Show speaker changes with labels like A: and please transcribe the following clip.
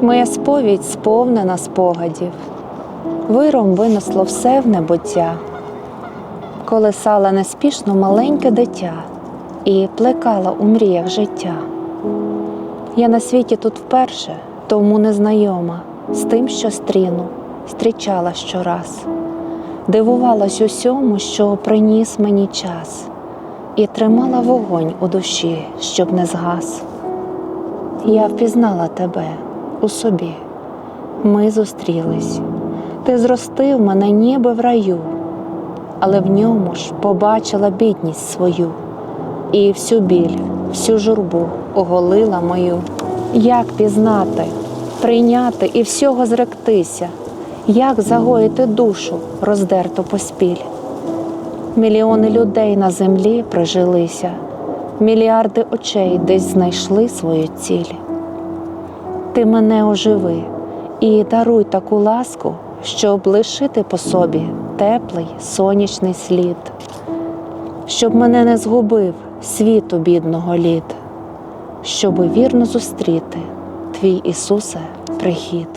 A: Моя сповідь сповнена спогадів, виром винесло все в небуття, колесала неспішно маленьке дитя і плекала у мріях життя. Я на світі тут вперше, тому незнайома з тим, що стріну, зустрічала щораз, дивувалась усьому, що приніс мені час, і тримала вогонь у душі, щоб не згас. Я впізнала тебе у собі. Ми зустрілись. Ти зростив мене ніби в раю, але в ньому ж побачила бідність свою і всю біль, всю журбу оголила мою. Як пізнати, прийняти і всього зректися, як загоїти душу, роздерту поспіль. Мільйони людей на землі прижилися, мільярди очей десь знайшли свою ціль. Ти мене оживи і даруй таку ласку, щоб лишити по собі теплий сонячний слід, щоб мене не згубив світу бідного лід, щоби вірно зустріти твій Ісусе прихід.